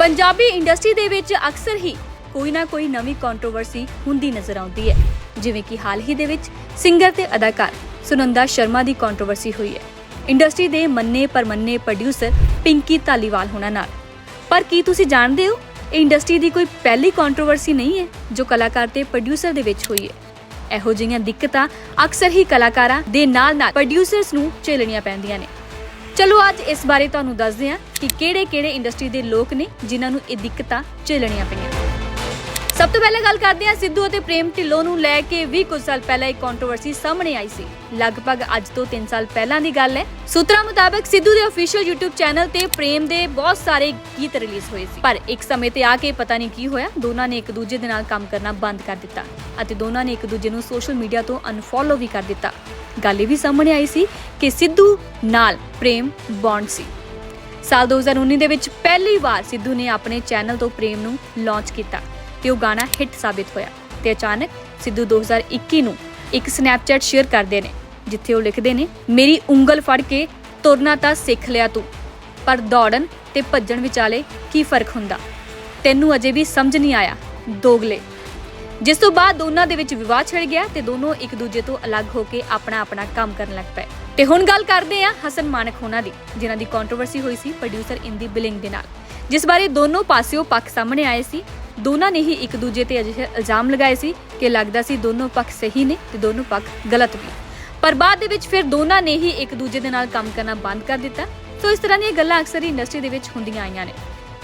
Punjabi industry ਦੇ ਵਿੱਚ ਅਕਸਰ ਹੀ ਕੋਈ ਨਾ ਕੋਈ ਨਵੀਂ ਕੰਟਰੋਵਰਸੀ ਹੁੰਦੀ ਨਜ਼ਰ ਆਉਂਦੀ ਹੈ। ਜਿਵੇਂ ਕਿ ਹਾਲ ਹੀ ਦੇ ਵਿੱਚ ਸਿੰਗਰ ਤੇ ਅਦਾਕਾਰ ਸੁਨੰਦਾ ਸ਼ਰਮਾ ਦੀ ਕੰਟਰੋਵਰਸੀ ਹੋਈ ਹੈ। ਇੰਡਸਟਰੀ ਦੇ ਮੰਨੇ ਪਰਮੰਨੇ ਪ੍ਰੋਡਿਊਸਰ ਪਿੰਕੀ ਧਾਲੀਵਾਲ ਹੋਣਾ ਨਾਲ। ਪਰ ਕੀ ਤੁਸੀਂ ਜਾਣਦੇ ਹੋ, ਇਹ ਇੰਡਸਟਰੀ ਦੀ ਕੋਈ ਪਹਿਲੀ ਕੰਟਰੋਵਰਸੀ ਨਹੀਂ ਹੈ ਜੋ ਕਲਾਕਾਰ ਤੇ ਪ੍ਰੋਡਿਊਸਰ ਦੇ ਵਿੱਚ ਹੋਈ ਹੈ? ਇਹੋ ਜਿਹੀਆਂ ਦਿੱਕਤਾਂ ਅਕਸਰ ਹੀ ਕਲਾਕਾਰਾਂ ਦੇ ਨਾਲ-ਨਾਲ ਪ੍ਰੋਡਿਊਸਰਸ ਨੂੰ ਝੇਲਣੀਆਂ ਪੈਂਦੀਆਂ ਨੇ। ਚਲੋ ਅੱਜ ਇਸ ਬਾਰੇ ਤੁਹਾਨੂੰ ਦੱਸਦੇ ਹਾਂ ਕਿ ਕਿਹੜੇ-ਕਿਹੜੇ ਇੰਡਸਟਰੀ ਦੇ ਲੋਕ ਨੇ ਜਿਨ੍ਹਾਂ ਨੂੰ ਇਹ ਦਿੱਕਤਾਂ ਝੇਲਣੀਆਂ ਪਈਆਂ। ਸਭ ਤੋਂ ਪਹਿਲਾਂ ਗੱਲ ਕਰਦੇ ਹਾਂ ਸਿੱਧੂ ਅਤੇ ਪ੍ਰੇਮ ਢਿੱਲੋਂ ਨੂੰ ਲੈ ਕੇ ਵੀ ਕੁਝ ਸਾਲ ਪਹਿਲਾਂ ਇੱਕ ਕੰਟਰੋਵਰਸੀ ਸਾਹਮਣੇ ਆਈ ਸੀ। ਲਗਭਗ ਅੱਜ ਤੋਂ 3 ਸਾਲ ਪਹਿਲਾਂ ਦੀ ਗੱਲ ਹੈ। ਸੂਤਰਾਂ ਮੁਤਾਬਕ ਸਿੱਧੂ ਦੇ ਅਫੀਸ਼ੀਅਲ YouTube ਚੈਨਲ ਤੇ ਪ੍ਰੇਮ ਦੇ ਬਹੁਤ ਸਾਰੇ ਗੀਤ ਰਿਲੀਜ਼ ਹੋਏ ਸੀ। ਪਰ ਇੱਕ ਸਮੇਂ ਤੇ ਆ ਕੇ ਪਤਾ ਨਹੀਂ ਕੀ ਹੋਇਆ, ਦੋਨਾਂ ਨੇ ਇੱਕ ਦੂਜੇ ਦੇ ਨਾਲ ਕੰਮ ਕਰਨਾ ਬੰਦ ਕਰ ਦਿੱਤਾ ਅਤੇ ਦੋਨਾਂ ਨੇ ਇੱਕ ਦੂਜੇ ਨੂੰ ਸੋਸ਼ਲ ਮੀਡੀਆ ਤੋਂ ਅਨਫੋਲੋ ਵੀ ਕਰ ਦਿੱਤਾ। ਗੱਲ ਇਹ ਵੀ ਸਾਹਮਣੇ ਆਈ ਸੀ ਕਿ ਸਿੱਧੂ ਨਾਲ ਪ੍ਰੇਮ ਬੌਂਡ ਸੀ। ਸਾਲ 2019 ਦੇ ਵਿੱਚ ਪਹਿਲੀ ਵਾਰ ਸਿੱਧੂ ਨੇ ਆਪਣੇ ਚੈਨਲ ਤੋਂ ਪ੍ਰੇਮ ਨੂੰ ਲਾਂਚ ਕੀਤਾ। ਤੇ ਉਹ ਗਾਣਾ ਹਿੱਟ ਸਾਬਿਤ ਹੋਇਆ ਤੇ ਅਚਾਨਕ ਸਿੱਧੂ 2021 ਨੂੰ ਇੱਕ ਸਨੈਪਚੈਟ ਸ਼ੇਅਰ ਕਰਦੇ ਨੇ, ਜਿੱਥੇ ਉਹ ਲਿਖਦੇ ਨੇ, ਮੇਰੀ ਉਂਗਲ ਫੜ ਕੇ ਤੁਰਨਾ ਤਾਂ ਸਿੱਖ ਲਿਆ ਤੂੰ, ਪਰ ਦੌੜਨ ਤੇ ਭੱਜਣ ਵਿਚਾਲੇ ਕੀ ਫ਼ਰਕ ਹੁੰਦਾ? ਤੈਨੂੰ ਅਜੇ ਵੀ ਸਮਝ ਨਹੀਂ ਆਇਆ, ਦੋਗਲੇ। ਜਿਸ ਤੋਂ ਬਾਅਦ ਦੋਨਾਂ ਦੇ ਵਿੱਚ ਵਿਵਾਦ ਛਿੜ ਗਿਆ ਤੇ ਦੋਨੋਂ ਇੱਕ ਦੂਜੇ ਤੋਂ ਅਲੱਗ ਹੋ ਕੇ ਆਪਣਾ ਆਪਣਾ ਕੰਮ ਕਰਨ ਲੱਗ ਪਏ। ਤੇ ਹੁਣ ਗੱਲ ਕਰਦੇ ਆ ਹਸਨ ਮਾਨਕ ਹੋਣਾ ਦੀ, ਜਿਨ੍ਹਾਂ ਦੀ ਕੰਟਰੋਵਰਸੀ ਹੋਈ ਸੀ ਪ੍ਰੋਡਿਊਸਰ ਇੰਦੀ ਬਿਲਿੰਗ ਦੇ ਨਾਲ, ਜਿਸ ਬਾਰੇ ਦੋਨੋਂ ਪਾਸਿਓਂ ਪੱਖ ਸਾਹਮਣੇ ਆਏ ਸੀ ਦੋਨਾਂ ਨੇ ਹੀ ਇੱਕ ਦੂਜੇ ਤੇ ਅਜਿਹੇ ਇਲਜ਼ਾਮ ਲਗਾਏ ਸੀ ਕਿ ਲੱਗਦਾ ਸੀ ਦੋਨੋਂ ਪੱਖ ਸਹੀ ਨੇ ਤੇ ਦੋਨੋਂ ਪੱਖ ਗਲਤ ਵੀ। ਪਰ ਬਾਅਦ ਦੇ ਵਿੱਚ ਫਿਰ ਦੋਨਾਂ ਨੇ ਹੀ ਇੱਕ ਦੂਜੇ ਦੇ ਨਾਲ ਕੰਮ ਕਰਨਾ ਬੰਦ ਕਰ ਦਿੱਤਾ। ਸੋ ਇਸ ਤਰ੍ਹਾਂ ਦੀਆਂ ਗੱਲਾਂ ਅਕਸਰ ਹੀ ਇੰਡਸਟਰੀ ਦੇ ਵਿੱਚ ਹੁੰਦੀਆਂ ਆਈਆਂ ਨੇ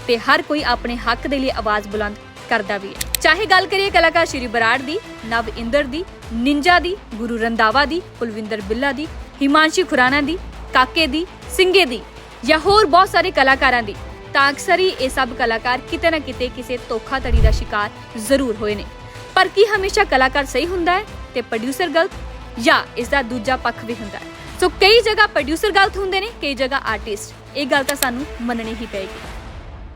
ਤੇ ਹਰ ਕੋਈ ਆਪਣੇ ਹੱਕ ਦੇ ਲਈ ਆਵਾਜ਼ ਬੁਲੰਦ ਕਰਦਾ ਵੀ ਹੈ। ਚਾਹੇ ਗੱਲ ਕਰੀਏ ਕਲਾਕਾਰ ਸ਼੍ਰੀ ਬਰਾੜ ਦੀ, ਨਵ ਇੰਦਰ ਦੀ, ਨਿੰਜਾ ਦੀ, ਗੁਰੂ ਰੰਦਾਵਾ ਦੀ, ਕੁਲਵਿੰਦਰ ਬਿੱਲਾ ਦੀ, ਹਿਮਾਂਸ਼ੀ ਖੁਰਾਨਾ ਦੀ, ਕਾਕੇ ਦੀ, ਸਿੰਗੇ ਦੀ ਜਾਂ ਹੋਰ ਬਹੁਤ ਸਾਰੇ ਕਲਾਕਾਰਾਂ ਦੀ। ਤਾਂ ਅਕਸਰ ਹੀ ਇਹ ਸਭ ਕਲਾਕਾਰ ਕਿਤੇ ਨਾ ਕਿਤੇ ਕਿਸੇ ਧੋਖਾਧੜੀ ਦਾ ਸ਼ਿਕਾਰ ਜ਼ਰੂਰ ਹੋਏ ਨੇ। ਪਰ ਕੀ ਹਮੇਸ਼ਾ ਕਲਾਕਾਰ ਸਹੀ ਹੁੰਦਾ ਹੈ ਤੇ ਪ੍ਰੋਡਿਊਸਰ ਗਲਤ? ਜਾਂ ਇਸ ਦਾ ਦੂਜਾ ਪੱਖ ਵੀ ਹੁੰਦਾ ਹੈ? ਸੋ ਕਈ ਜਗ੍ਹਾ ਪ੍ਰੋਡਿਊਸਰ ਗਲਤ ਹੁੰਦੇ ਨੇ, ਕਈ ਜਗ੍ਹਾ ਆਰਟਿਸਟ ਇਹ ਗੱਲ ਤਾਂ ਸਾਨੂੰ ਮੰਨਣੀ ਹੀ ਪਏਗੀ।